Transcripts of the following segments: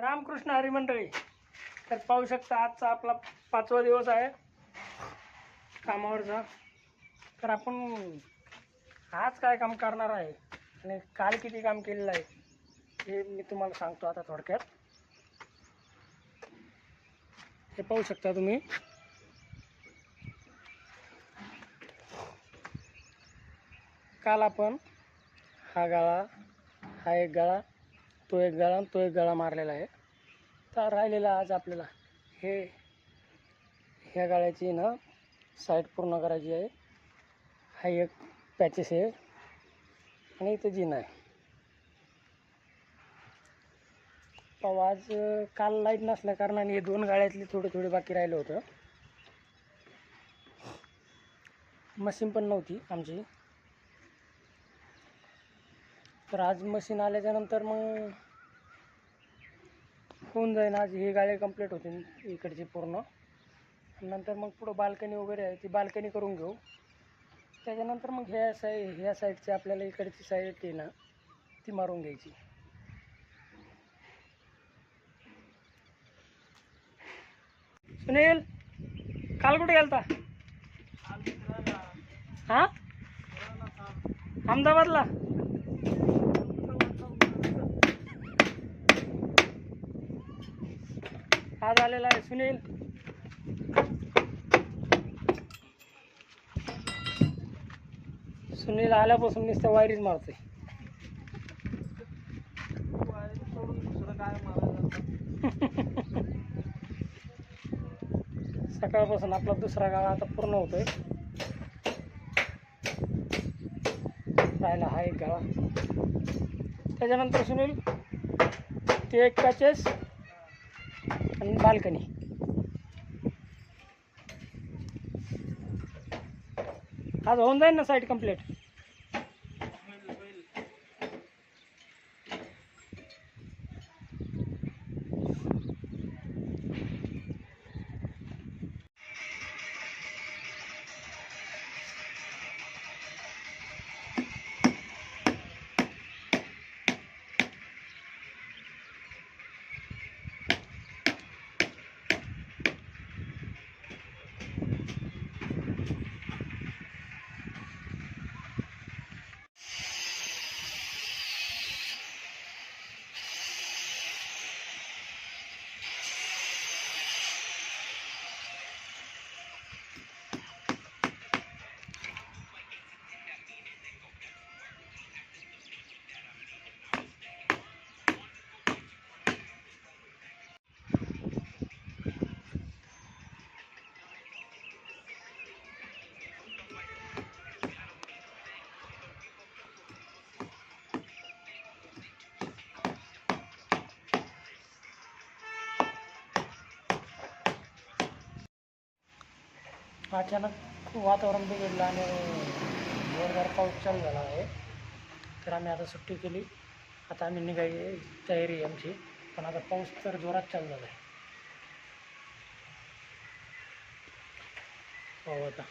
रामकृष्ण हरिमंडळी. तर पाहू शकता आजचा आपला पाचवा दिवस आहे. कामावरचा तर आपण आज काय काम करणार आहे? आणि काल किती काम केलेलं आहे? हे मी तुम्हाला सांगतो आता थोडक्यात. हे पाहू शकता तुम्ही. काल आपण हा गाळा हा एक गाळा तो एक गाळा आणि तो एक गळा मारलेला आहे. तर राहिलेला आज आपल्याला हे ह्या गाळ्याची ना साईड पूर्ण करायची आहे. हा एक पॅचेस आहे आणि इथं जिन आहे. पाहू आज काल लाइट नसल्या कारणाने हे दोन गाळ्यातले थोडे थोडे बाकी राहिलं होतं. मशीन पण नव्हती आमची. तर आज मशीन आल्याच्यानंतर मग होऊन जाईन. आज ही गाळे कंप्लीट होतील इकडची पूर्ण. नंतर मग पुढं बाल्कनी वगैरे आहे ती बाल्कनी करून घेऊ. त्याच्यानंतर मग ह्या साई ह्या साईडची आपल्याला इकडची साईड आहे ना ती मारून घ्यायची. सुनील काल कुठे गेलता? हा? अहमदाबादला? आज आलेला आहे सुनील. सुनील आल्यापासून नुसतं वायरीच मारते सकाळपासून आपला दुसरा गाळा आता पूर्ण होतोय. राहिला हा एक गाळा. त्याच्यानंतर सुनील ते एक काचेस आणि बाल्कनी. आज होऊन जाईल ना साईट कंप्लीट अचानक वातावरण बिघडलं आणि जोरदार पाऊस चालू झाला आहे. तर आम्ही आता सुट्टी केली. आता आम्ही निघायची तयारी आहे आमची. पण आता पाऊस तर जोरात चालू झाला आहे. पाहू आता.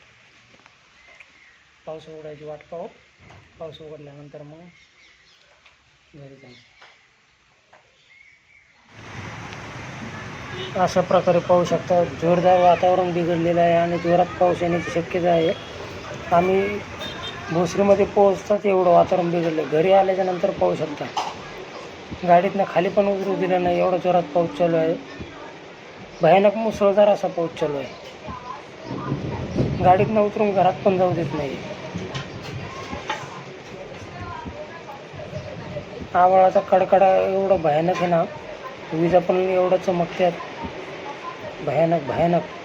पाऊस उघडायची वाट पाहू. पाऊस उघडल्यानंतर मग घरी जायचं अशा प्रकारे पाहू शकता. जोरदार वातावरण बिघडलेलं आहे आणि जोरात पाऊस येण्याची शक्यता आहे. आम्ही भोसरीमध्ये पोहोचताच एवढं वातावरण बिघडलं. घरी आल्याच्यानंतर पाहू शकता. गाडीतनं खाली पण उतरू दिलं नाही. एवढा जोरात पाऊस चालू आहे. भयानक मुसळधार असा पाऊस चालू आहे. गाडीतनं उतरून घरात पण जाऊ देत नाही. आवाळाचा कडकडा एवढा भयानक आहे ना. विजा पण एवढं चमकत्यात. भयानक भयानक.